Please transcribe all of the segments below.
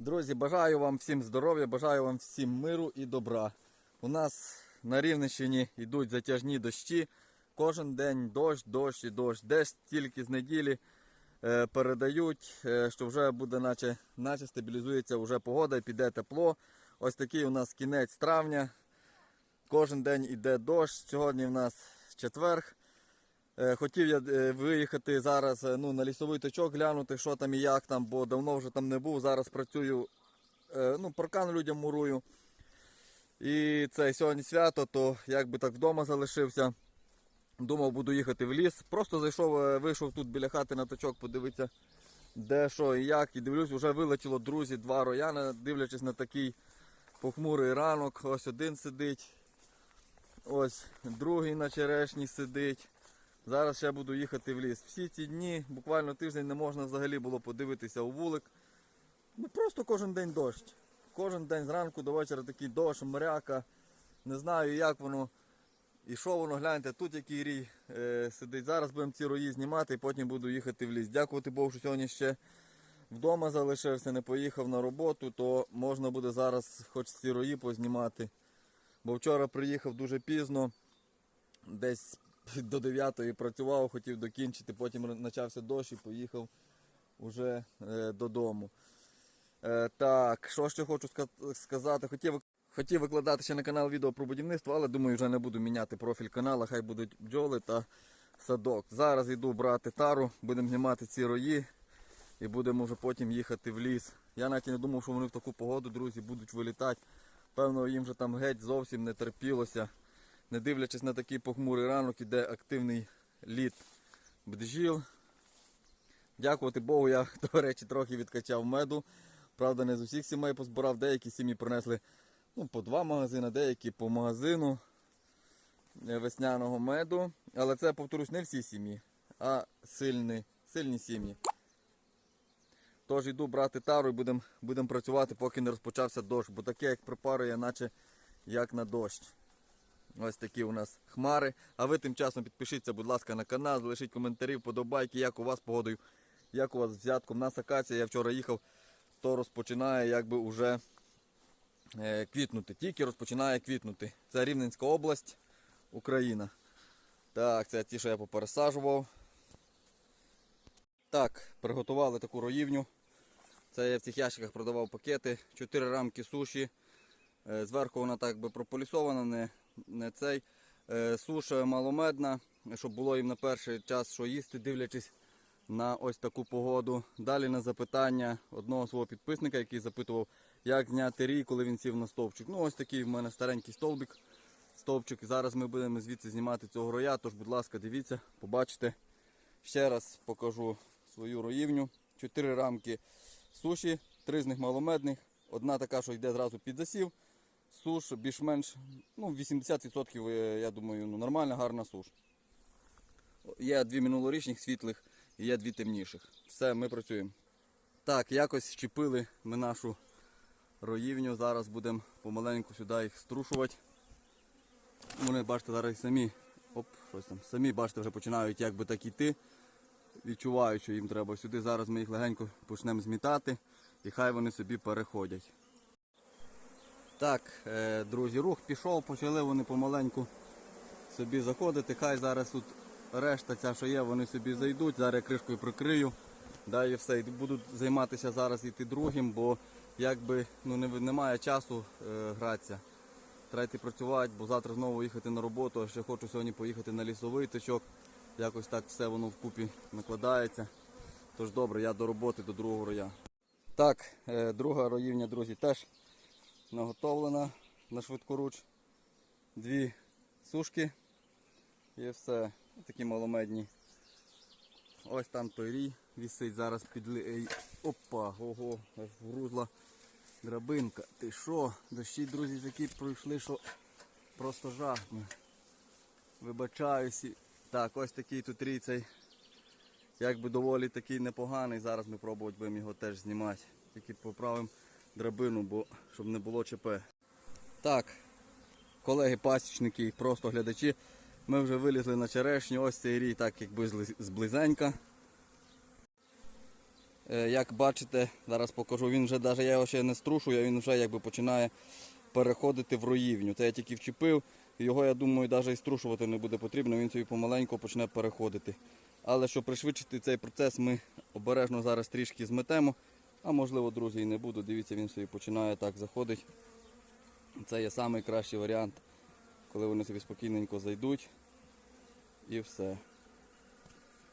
Друзі, бажаю вам всім здоров'я, бажаю вам всім миру і добра. У нас на Рівненщині йдуть затяжні дощі. Кожен день дощ, дощ і дощ. Десь тільки з неділі е, передають, е, що вже буде, наче, наче стабілізується вже погода і піде тепло. Ось такий у нас кінець травня. Кожен день іде дощ. Сьогодні в нас четверг. Е, Хотів я е, виїхати зараз е, ну, на лісовий точок, глянути, що там і як там, бо давно вже там не був. Зараз працюю, ну, паркан людям мурую. І це сьогодні свято, то якби так вдома залишився. Думав, буду їхати в ліс. Просто зайшов, вийшов тут біля хати на точок, подивитися, де що і як. І дивлюсь, вже вилетіло друзі, два рояна, дивлячись на такий похмурий ранок. Ось один сидить. Ось другий на черешні сидить. Зараз ще буду їхати в ліс. Всі ці дні, буквально тиждень не можна взагалі було подивитися у вулик. Ну просто кожен день дощ. Кожен день зранку до вечора такий дощ, моряка. Не знаю, як воно. І що воно, гляньте, тут який рій е, сидить. Зараз будемо ці рої знімати і потім буду їхати в ліс. Дякувати Богу, що сьогодні ще вдома залишився, не поїхав на роботу, то можна буде зараз хоч ці рої познімати. Бо вчора приїхав дуже пізно, десь до 9 працював, хотів докінчити, потім почався дощ і поїхав уже е, додому. Е, так, що ще хочу сказати? Хотів, хотів викладати ще на канал відео про будівництво, але думаю, вже не буду міняти профіль каналу, хай будуть бджоли та садок. Зараз йду брати тару, будемо знімати ці рої і будемо вже потім їхати в ліс. Я навіть не думав, що вони в таку погоду, друзі, будуть вилітати. Певно, їм вже там геть зовсім не терпілося. Не дивлячись на такий похмурий ранок, іде активний літ бджіл. Дякувати Богу, я, до речі, трохи відкачав меду. Правда, не з усіх сімей позбирав, деякі сім'ї принесли ну, по два магазини, деякі по магазину е, весняного меду. Але це, повторюсь, не всі сім'ї, а сильні, сильні сім'ї. Тож йду брати тару і будемо будем працювати, поки не розпочався дощ, бо таке, як припарує, наче як на дощ. Ось такі у нас хмари. А ви тим часом підпишіться, будь ласка, на канал, залишіть коментарі, вподобайки, як у вас погодою, як у вас взятком. Нас акація, я вчора їхав, то розпочинає якби уже е, квітнути. Тільки розпочинає квітнути. Це Рівненська область, Україна. Так, це ті, що я попересаджував. Так, приготували таку роївню. Це я в цих ящиках продавав пакети. Чотири рамки суші. Е, Зверху вона так би прополісована, не цей. Е, Суша маломедна, щоб було їм на перший час що їсти, дивлячись на ось таку погоду. Далі на запитання одного свого підписника, який запитував, як зняти рій, коли він сів на стовпчик. Ну, ось такий в мене старенький стовбик. Стовпчик. Зараз ми будемо звідси знімати цього роя. Тож, будь ласка, дивіться, побачите. Ще раз покажу свою роївню. Чотири рамки суші, три з них маломедних. Одна така, що йде зразу під засів. Суш більш-менш ну, 80% е, я думаю, ну, нормальна, гарна суш. Є дві минулорічних світлих і є дві темніших. Все, ми працюємо. Так, якось щепили ми нашу роївню. Зараз будемо помаленьку сюди їх струшувати. Вони, бачите, зараз самі, оп, щось там, самі, бачите, вже починають якби так іти. Відчувають, що їм треба сюди. Зараз ми їх легенько почнемо змітати і хай вони собі переходять. Так, е, друзі, рух пішов, почали вони помаленьку собі заходити. Хай зараз тут решта ця, що є, вони собі зайдуть. Зараз я кришкою прикрию. Да, і все. І будуть займатися зараз іти другим, бо якби ну, немає часу е, гратися. Треба йти працювати, бо завтра знову їхати на роботу. Ще хочу сьогодні поїхати на лісовий точок. Якось так все воно вкупі накладається. Тож добре, я до роботи, до другого роя. Так, е, друга роївня, друзі, теж наготовлена на швидкоруч. Дві сушки і все. Такі маломедні. Ось там той рій вісить, зараз підли. ей, Опа, ого, аж вгрузла драбинка. Ти що? Дощі, друзі, такі пройшли, що просто жах. Вибачаюсь. Так, ось такий тут рій цей. Якби доволі такий непоганий. Зараз ми пробувати будемо його теж знімати. Тільки поправимо драбину, бо щоб не було ЧП. Так, колеги пасічники, просто глядачі. Ми вже вилізли на черешню, ось цей рій, так якби зблизенька. Е, Як бачите, зараз покажу, він вже навіть я його ще не струшую, він вже якби починає переходити в роївню. Це я тільки вчепив, його, я думаю, навіть і струшувати не буде потрібно, він собі помаленьку почне переходити. Але щоб пришвидшити цей процес, ми обережно зараз трішки зметемо. А можливо, друзі, і не буду. Дивіться, він собі починає так заходити. Це є найкращий варіант, коли вони собі спокійненько зайдуть. І все.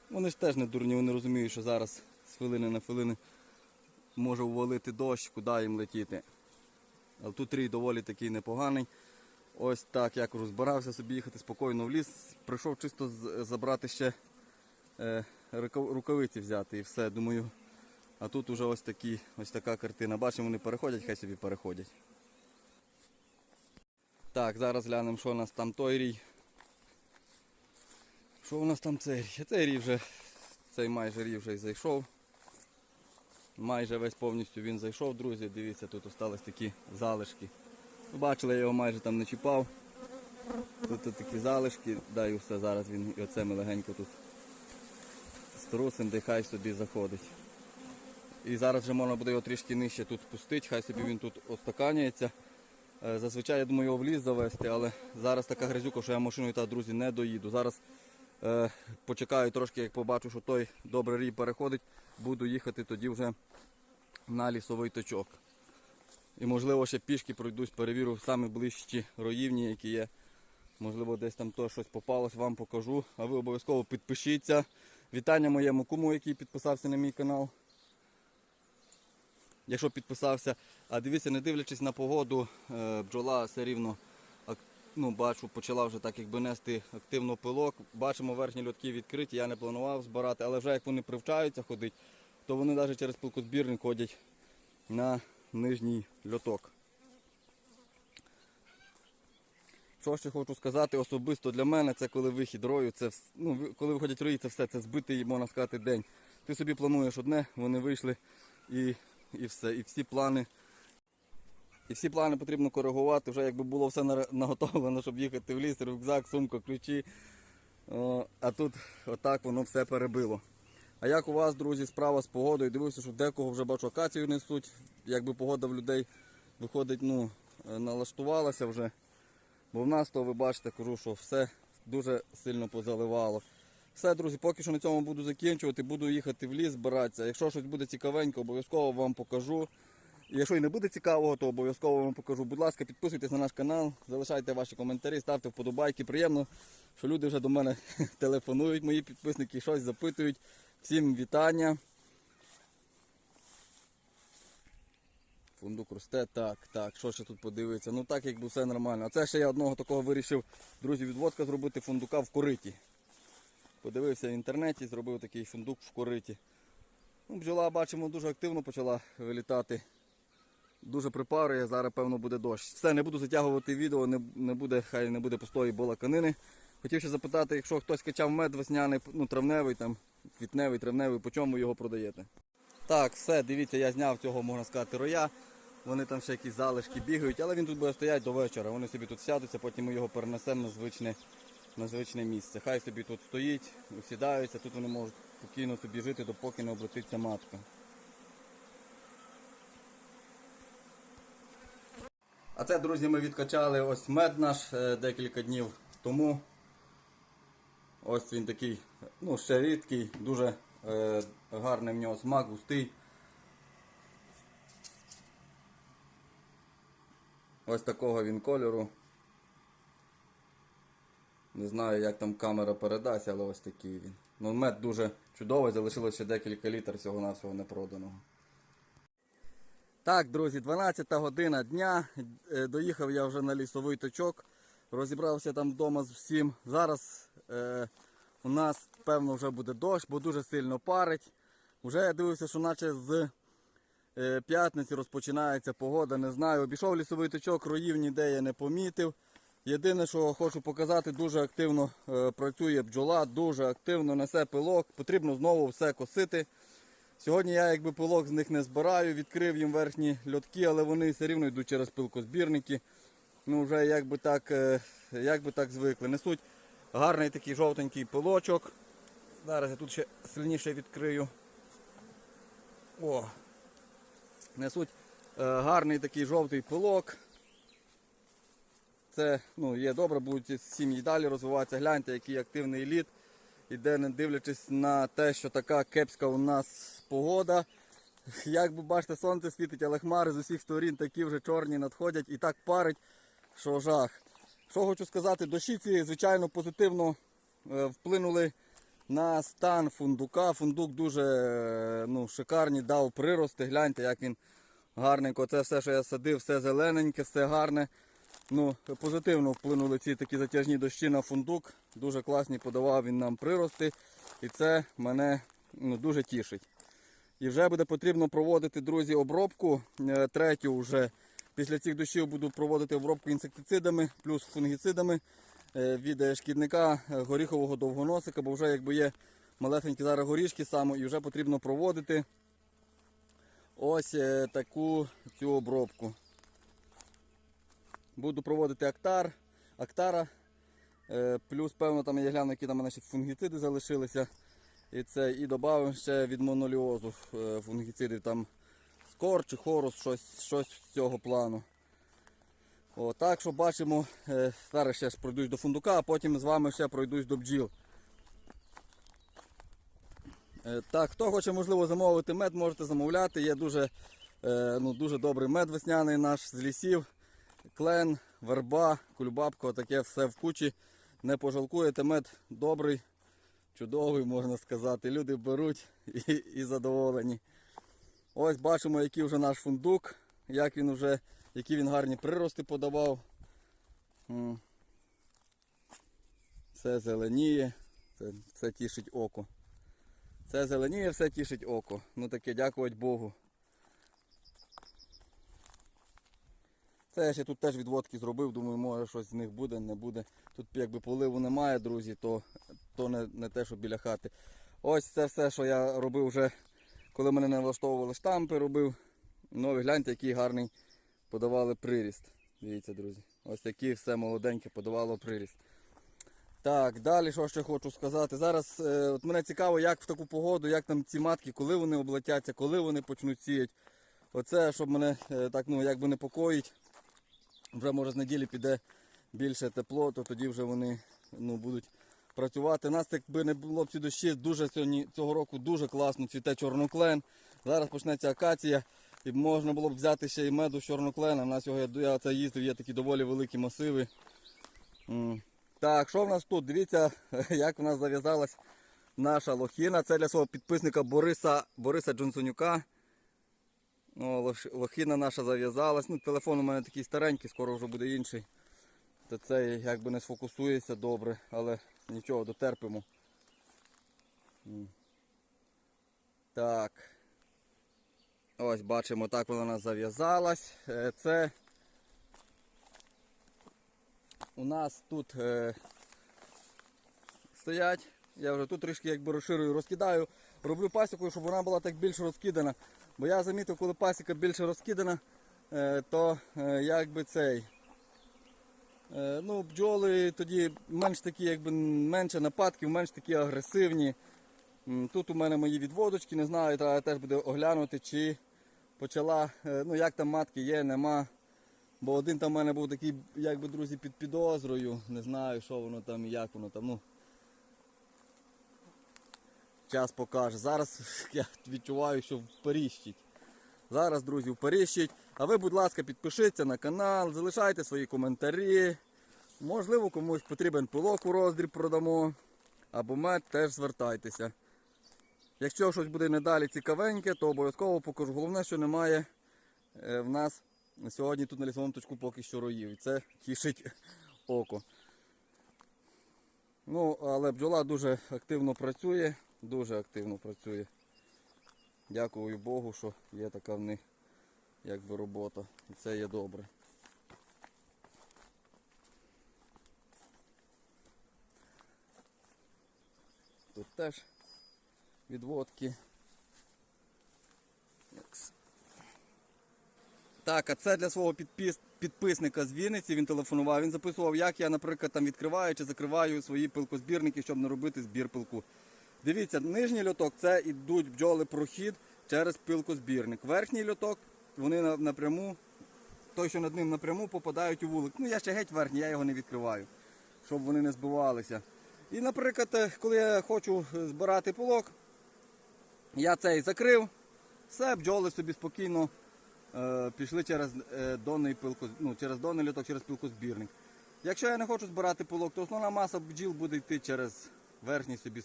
Вони ж теж не дурні, вони розуміють, що зараз з хвилини на хвилину може увалити дощ, куди їм летіти. Але тут рій доволі такий непоганий. Ось так я кажу, збирався собі їхати спокійно в ліс. Прийшов чисто забрати ще е, рукавиці взяти і все. Думаю, а тут уже ось, такі, ось така картина. Бачимо, вони переходять, хай собі переходять. Так, зараз глянемо, що у нас там той рій. Що у нас там цей рій? Цей рій вже, цей майже рій вже й зайшов. Майже весь повністю він зайшов, друзі. Дивіться, тут остались такі залишки. Бачили, я його майже там не чіпав. Тут, тут такі залишки, да, і все, зараз він і оце ми легенько тут струсим, де хай собі заходить. І зараз вже можна буде його трішки нижче тут спустити, хай собі він тут остаканюється. Е, Зазвичай я думаю його в ліс завести, але зараз така грязюка, що я машиною та друзі не доїду. Зараз е, почекаю трошки, як побачу, що той добрий рій переходить, буду їхати тоді вже на лісовий точок. І можливо ще пішки пройдусь, перевірю самі ближчі роївні, які є. Можливо, десь там то щось попалось, вам покажу. А ви обов'язково підпишіться. Вітання моєму куму, який підписався на мій канал. Якщо підписався. А дивіться, не дивлячись на погоду, е, бджола все рівно ну, бачу, почала вже так якби нести активно пилок. Бачимо, верхні льотки відкриті, я не планував збирати, але вже як вони привчаються ходити, то вони навіть через пилкозбірник ходять на нижній льоток. Що ще хочу сказати особисто для мене, це коли вихід рою, це ну, коли виходять рої, це все, це збитий, можна сказати, день. Ти собі плануєш одне, вони вийшли і, і все. І всі плани. І всі плани потрібно коригувати, вже якби було все наготовлено, щоб їхати в ліс, рюкзак, сумка, ключі. О, а тут отак воно все перебило. А як у вас, друзі, справа з погодою? Дивився, що декого вже бачу акацію несуть. Якби погода в людей виходить, ну, е, налаштувалася вже. Бо в нас то ви бачите, кажу, що все дуже сильно позаливало. Все, друзі, поки що на цьому буду закінчувати, буду їхати в ліс, збиратися. Якщо щось буде цікавенько, обов'язково вам покажу. Якщо і не буде цікавого, то обов'язково вам покажу. Будь ласка, підписуйтесь на наш канал, залишайте ваші коментарі, ставте вподобайки. Приємно, що люди вже до мене телефонують, мої підписники, щось запитують. Всім вітання. Фундук росте, так, так, що ще тут подивитися? Ну так якби все нормально. А це ще я одного такого вирішив, друзі, відводка зробити фундука в кориті. Подивився в інтернеті, зробив такий фундук в кориті. Ну, бджола, бачимо, дуже активно почала вилітати. Дуже припарує, зараз певно буде дощ. Все, не буду затягувати відео, не, не буде, хай не буде пустої балаканини. Хотів ще запитати, якщо хтось качав мед весняний, ну травневий, там, квітневий, травневий, по чому його продаєте? Так, все, дивіться, я зняв цього, можна сказати, роя. Вони там ще якісь залишки бігають, але він тут буде стояти до вечора. Вони собі тут сядуться, потім ми його перенесемо на звичне, на звичне місце. Хай собі тут стоїть, усідаються, тут вони можуть спокійно собі жити, допоки не обратиться матка. А це, друзі, ми відкачали ось мед наш е, декілька днів тому. Ось він такий, ну, ще рідкий, дуже е, гарний в нього смак, густий. Ось такого він кольору. Не знаю, як там камера передасть, але ось такий він. Ну, мед дуже чудовий, залишилося ще декілька літр всього навсього не проданого. Так, друзі, 12 година дня. Е, Доїхав я вже на лісовий точок. Розібрався там вдома з всім. Зараз е, у нас, певно, вже буде дощ, бо дуже сильно парить. Уже я дивився, що наче з е, п'ятниці розпочинається погода. Не знаю. Обійшов лісовий точок, роїв ніде я не помітив. Єдине, що хочу показати, дуже активно е, працює бджола, дуже активно несе пилок. Потрібно знову все косити. Сьогодні я якби пилок з них не збираю, відкрив їм верхні льотки, але вони все рівно йдуть через пилкозбірники. Ну вже як так, е, як би так звикли. Несуть гарний такий жовтенький пилочок. Зараз я тут ще сильніше відкрию. О! Несуть е, гарний такий жовтий пилок. Це ну, є добре, будуть сім'ї далі розвиватися. Гляньте, який активний лід. Іде, не дивлячись на те, що така кепська у нас погода. Як ви бачите, сонце світить, але хмари з усіх сторін такі вже чорні надходять і так парить, що жах. Що хочу сказати, дощі ці, звичайно, позитивно е, вплинули на стан фундука. Фундук дуже е, ну, шикарний, дав прирости. Гляньте, як він гарненько. Це все, що я садив, все зелененьке, все гарне. Ну, позитивно вплинули ці такі затяжні дощі на фундук. Дуже класні подавав він нам прирости. І це мене ну, дуже тішить. І вже буде потрібно проводити, друзі, обробку. Е, Третю вже після цих дощів буду проводити обробку інсектицидами плюс фунгіцидами е, від е, шкідника горіхового довгоносика, бо вже якби є малесенькі зараз горішки саме, і вже потрібно проводити ось таку цю обробку. Буду проводити актар, актара. е, Плюс, певно, там я гляну, які там мене ще фунгіциди залишилися. І це і додав ще від моноліозу е, фунгіцидів там скор чи хорус, щось, щось з цього плану. О, так що бачимо, е, зараз ще пройдусь до фундука, а потім з вами ще пройдусь до бджіл. Так, хто хоче можливо замовити мед, можете замовляти. Є дуже, ну, дуже добрий мед весняний наш з лісів. Клен, верба, кульбабка, таке все в кучі. Не пожалкуєте, мед добрий, чудовий, можна сказати. Люди беруть і, і задоволені. Ось бачимо, який вже наш фундук, як він вже, які він гарні прирости подавав. Все зеленіє, це, це тішить око. Це зеленіє, все тішить око. Ну таке, дякувати Богу. Це я ще тут теж відводки зробив, думаю, може щось з них буде, не буде. Тут якби поливу немає, друзі, то, то не, не те, що біля хати. Ось це все, що я робив вже, коли мене не влаштовували штампи, робив. Ну, ви гляньте, який гарний подавали приріст. Дивіться, друзі. Ось такі все молоденьке подавало приріст. Так, далі що ще хочу сказати. Зараз е, от мене цікаво, як в таку погоду, як там ці матки, коли вони облетяться, коли вони почнуть сіяти. Оце, щоб мене е, так ну, якби непокоїть. Вже може з неділі піде більше тепло, то тоді вже вони ну, будуть працювати. У нас якби не було б ці дощі, дуже сьогодні цього року дуже класно цвіте чорноклен. Зараз почнеться акація. І можна було б взяти ще і меду з чорноклена. У нас його я, я це їздив, є такі доволі великі масиви. Так, що в нас тут? Дивіться, як в нас зав'язалась наша лохіна. Це для свого підписника Бориса Бориса Джонсонюка. О, лош- лохіна наша зав'язалась. Ну, телефон у мене такий старенький, скоро вже буде інший. То цей якби не сфокусується добре, але нічого, дотерпимо. Так. Ось бачимо, так вона у нас зав'язалась. Е, Це у нас тут е, стоять. Я вже тут трішки якби розширюю, розкидаю. Роблю пасіку, щоб вона була так більш розкидана. Бо я замітив, коли пасіка більше розкидана, е, то е, якби цей. Е, ну, бджоли тоді менш такі, якби менше нападків, менш такі агресивні. Тут у мене мої відводочки, не знаю, треба теж буде оглянути, чи почала, ну як там матки є, нема. Бо один там у мене був такий, якби друзі, під підозрою. Не знаю, що воно там і як воно там. ну. Час покаже. Зараз я відчуваю, що вперіщить. Зараз, друзі, вперіщить. А ви, будь ласка, підпишіться на канал, залишайте свої коментарі. Можливо, комусь потрібен пилок у роздріб продамо. Або мед теж звертайтеся. Якщо щось буде недалі цікавеньке, то обов'язково покажу. Головне, що немає е, в нас сьогодні тут на лісовому точку поки що роїв. І це тішить око. Ну, але бджола дуже активно працює, дуже активно працює. Дякую Богу, що є така в них якби робота. І це є добре. Тут теж відводки. Так, а це для свого підпис... підписника з Вінниці. Він телефонував. Він записував, як я, наприклад, там відкриваю чи закриваю свої пилкозбірники, щоб не робити збір пилку. Дивіться, нижній льоток це йдуть бджоли прохід. через пилкозбірник. Верхній льоток, вони напряму, той, що над ним напряму, попадають у вулик. Ну я ще геть верхній, я його не відкриваю, щоб вони не збивалися. І, наприклад, е, коли я хочу збирати пилок, я цей закрив, все, бджоли собі спокійно е, пішли через е, донний пилко, ну, через донний льоток, через пилкозбірник. Якщо я не хочу збирати пилок, то основна маса бджіл буде йти через верхній собі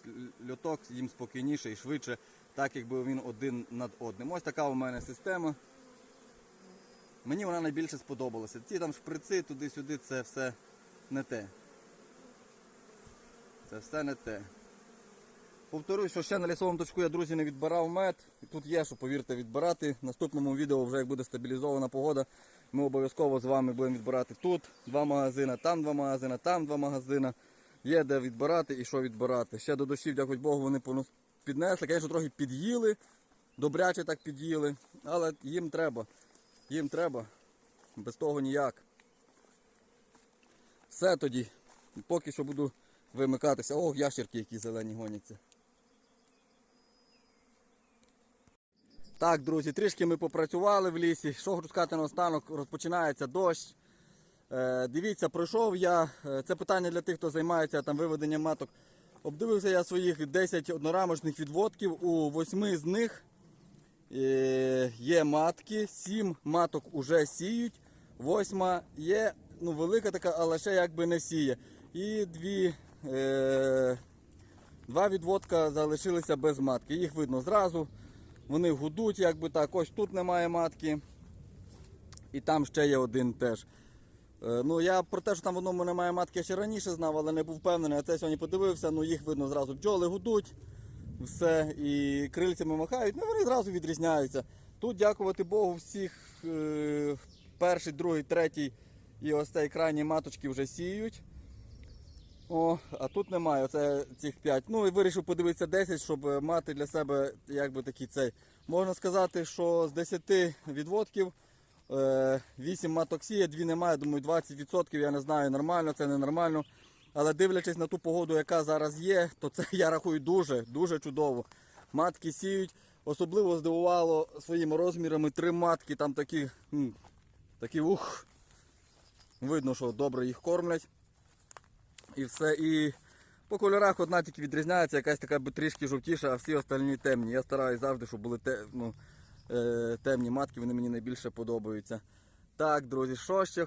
льоток, їм спокійніше і швидше, так якби він один над одним. Ось така у мене система. Мені вона найбільше сподобалася. Ті там шприци туди-сюди, це все не те. Це все не те. Повторюсь, що ще на лісовому точку я, друзі, не відбирав мед. Тут є, що повірте, відбирати. В наступному відео, вже як буде стабілізована погода, ми обов'язково з вами будемо відбирати тут два магазини, там два магазини, там два магазини. Є де відбирати і що відбирати. Ще до дощів, дякую Богу, вони піднесли. Звісно, трохи під'їли, добряче так під'їли, але їм треба. Їм треба. Без того ніяк. Все тоді. Поки що буду вимикатися. Ох, ящерки, які зелені гоняться. Так, друзі, трішки ми попрацювали в лісі. Що сказати наостанок, розпочинається дощ. Е, дивіться, пройшов я. е, Це питання для тих, хто займається там виведенням маток. Обдивився я своїх 10 однорамочних відводків. У 8 з них е, є матки, 7 маток уже сіють. Восьма є ну, велика така, але ще якби не сіє. І дві, е, два відводка залишилися без матки. Їх видно зразу. Вони гудуть, якби так. Ось тут немає матки. І там ще є один теж. Е, Ну, я про те, що там в одному немає матки, я ще раніше знав, але не був впевнений. А це сьогодні подивився, ну їх видно зразу. Бджоли гудуть, все, і крильцями махають, ну вони зразу відрізняються. Тут, дякувати Богу, всіх е, перший, другий, третій і ось цей крайні маточки вже сіють. О, а тут немає оце цих 5. Ну і вирішив подивитися 10, щоб е, мати для себе якби такий цей. Можна сказати, що з 10 відводків 8 маток сіє, 2 немає, думаю, 20% я не знаю, нормально, це ненормально. Але дивлячись на ту погоду, яка зараз є, то це я рахую дуже, дуже чудово. Матки сіють. Особливо здивувало своїми розмірами три матки, там такі, такі ух. Видно, що добре їх кормлять. І все. І по кольорах одна тільки відрізняється, якась така трішки жовтіша, а всі остальні темні. Я стараюсь завжди, щоб були те, ну, е, темні матки, вони мені найбільше подобаються. Так, друзі, що ще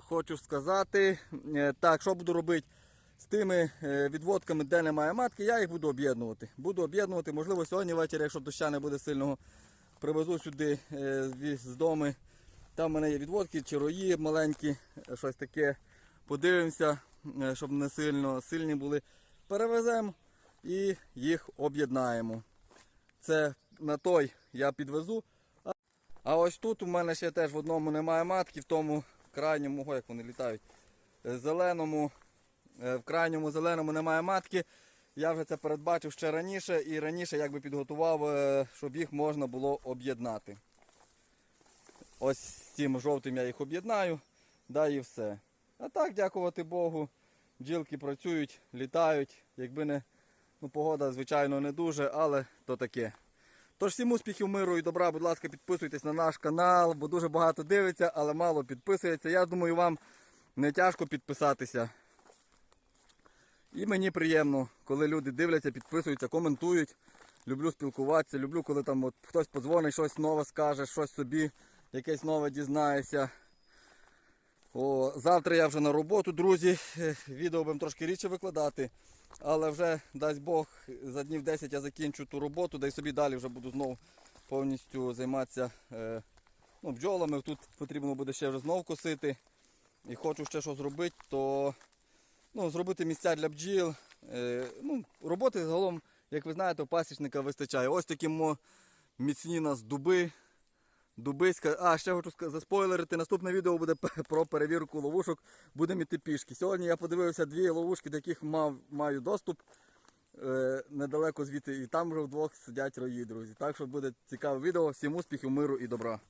хочу, сказати. Е, так, що буду робити з тими е, відводками, де немає матки, я їх буду об'єднувати. Буду об'єднувати, можливо, сьогодні ввечері, якщо доща не буде сильного, привезу сюди з дому. Там в мене є відводки, чарої маленькі, щось таке. Подивимося, щоб не сильно сильні були. Перевеземо і їх об'єднаємо. Це на той я підвезу. А- ось тут у мене ще теж в одному немає матки, в тому крайньому, ого, як вони літають, е, зеленому, е, в крайньому зеленому немає матки. Я вже це передбачив ще раніше і раніше якби підготував, е, щоб їх можна було об'єднати. Ось цим жовтим я їх об'єднаю, да і все. А так, дякувати Богу, бджілки працюють, літають. Якби не ну, погода, звичайно, не дуже, але то таке. Тож всім успіхів, миру і добра, будь ласка, підписуйтесь на наш канал, бо дуже багато дивиться, але мало підписується. Я думаю, вам не тяжко підписатися. І мені приємно, коли люди дивляться, підписуються, коментують. Люблю спілкуватися, люблю, коли там от хтось подзвонить, щось нове скаже, щось собі, якесь нове дізнається. О, завтра я вже на роботу, друзі. Е, Відео будемо трошки рідше викладати. Але вже, дасть Бог, за днів 10 я закінчу ту роботу, да й собі далі вже буду знову повністю займатися е, ну, бджолами. Тут потрібно буде ще вже знову косити. І хочу ще що зробити, то ну, зробити місця для бджіл. Е, ну, роботи загалом, як ви знаєте, у пасічника вистачає. Ось такі міцні нас дуби. Дубиська. А, ще хочу заспойлерити. Наступне відео буде про перевірку ловушок. Будемо йти пішки. Сьогодні я подивився дві ловушки, до яких мав, маю доступ е, недалеко звідти. І там вже вдвох сидять рої, друзі. Так що буде цікаве відео. Всім успіхів, миру і добра.